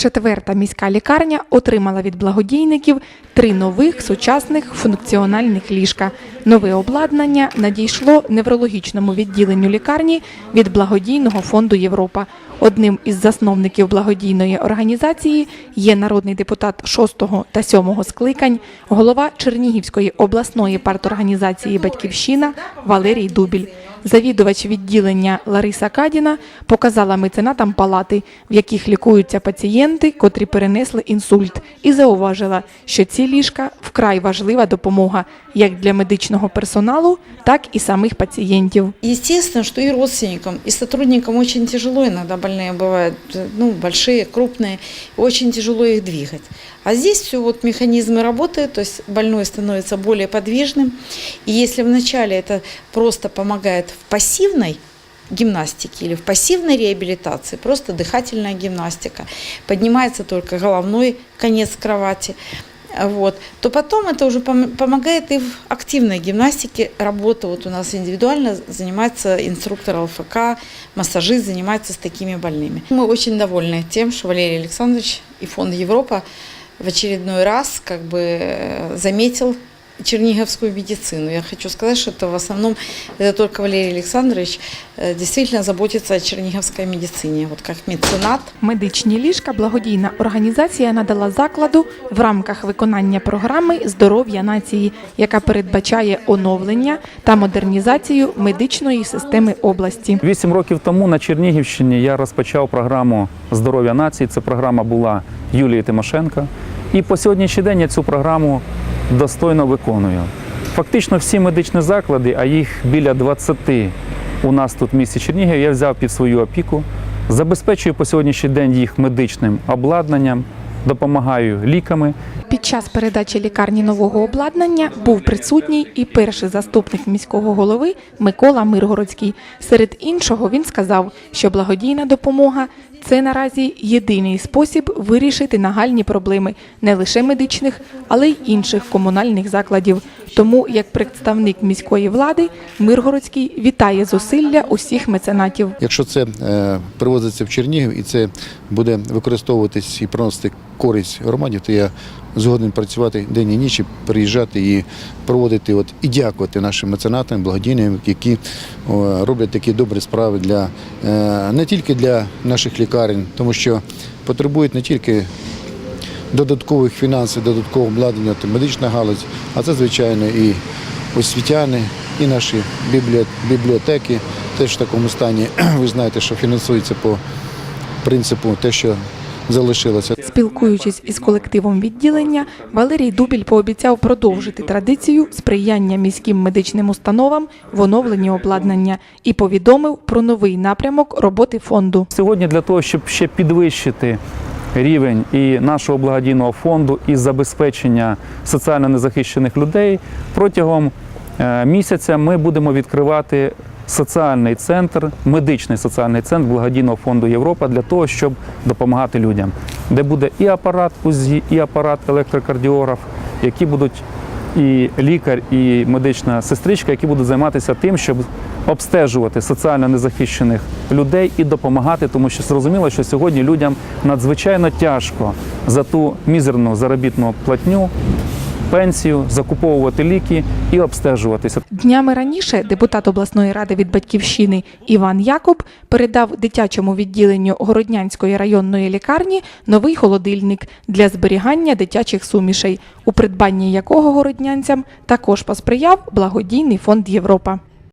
Четверта міська лікарня отримала від благодійників три нових сучасних функціональних ліжка. Нове обладнання надійшло неврологічному відділенню лікарні від благодійного фонду Європа. Одним із засновників благодійної організації є народний депутат 6 та 7 скликань, голова Чернігівської обласної парторганізації Батьківщина Валерій Дубіль Завідувач відділення Лариса Кадіна показала меценатам палати, в яких лікуються пацієнти, котрі перенесли інсульт, і зауважила, що ці ліжка вкрай важлива допомога як для медичного персоналу, так і самих пацієнтів. Естественно, что и родственникам, и сотрудникам очень тяжело иногда больные бывают, ну, большие, крупные, очень тяжело их двигать. А здесь все вот механизмы работают, то есть больной становится более подвижным. И если вначале это просто помогает в пассивной гимнастике или в пассивной реабилитации, просто дыхательная гимнастика, поднимается только головной конец кровати, вот, то потом это уже пом- помогает и в активной гимнастике. Работа вот у нас индивидуально занимается инструктор ЛФК, массажист занимается с такими больными. Мы очень довольны тем, что Валерий Александрович и Фонд Европа в очередной раз как бы э, заметил черниговскую медицину. Я хочу сказать, что это в основном это только Валерий Александрович э, действительно заботится о черниговской медицине, вот как меценат. Медичні ліжка благодійна організація надала закладу в рамках виконання програми Здоров'я нації, яка передбачає оновлення та модернізацію медичної системи області. Вісім років тому на Чернігівщині я розпочав програму Здоров'я нації. Це програма була Юлії Тимошенко. І по сьогоднішній день я цю програму достойно виконую. Фактично всі медичні заклади, а їх біля 20 у нас тут в місті Чернігів, я взяв під свою опіку, забезпечую по сьогоднішній день їх медичним обладнанням, допомагаю ліками. Під час передачі лікарні нового обладнання був присутній і перший заступник міського голови Микола Миргородський. Серед іншого він сказав, що благодійна допомога це наразі єдиний спосіб вирішити нагальні проблеми не лише медичних, але й інших комунальних закладів. Тому, як представник міської влади, Миргородський вітає зусилля усіх меценатів. Якщо це е, привозиться в Чернігів і це буде використовуватись і приносити користь громаді, то я згоден працювати день і ніч, і приїжджати і проводити от, і дякувати нашим меценатам, благодійним, які роблять такі добрі справи для е, не тільки для наших лікарень, тому що потребують не тільки додаткових фінансів, додаткового обладнання, та медична галузь, а це, звичайно, і освітяни, і наші бібліо- бібліотеки теж в такому стані. Ви знаєте, що фінансується по принципу те, що залишилося. Спілкуючись із колективом відділення, Валерій Дубіль пообіцяв продовжити традицію сприяння міським медичним установам в оновленні обладнання і повідомив про новий напрямок роботи фонду. Сьогодні для того, щоб ще підвищити рівень і нашого благодійного фонду, і забезпечення соціально незахищених людей, протягом е, місяця ми будемо відкривати соціальний центр, медичний соціальний центр благодійного фонду Європа для того, щоб допомагати людям, де буде і апарат УЗІ, і апарат електрокардіограф, які будуть і лікар, і медична сестричка, які будуть займатися тим, щоб обстежувати соціально незахищених людей і допомагати, тому що зрозуміло, що сьогодні людям надзвичайно тяжко за ту мізерну заробітну платню, пенсію, закуповувати ліки і обстежуватися. Днями раніше депутат обласної ради від батьківщини Іван Якоб передав дитячому відділенню Городнянської районної лікарні новий холодильник для зберігання дитячих сумішей, у придбанні якого городнянцям також посприяв благодійний фонд Європа.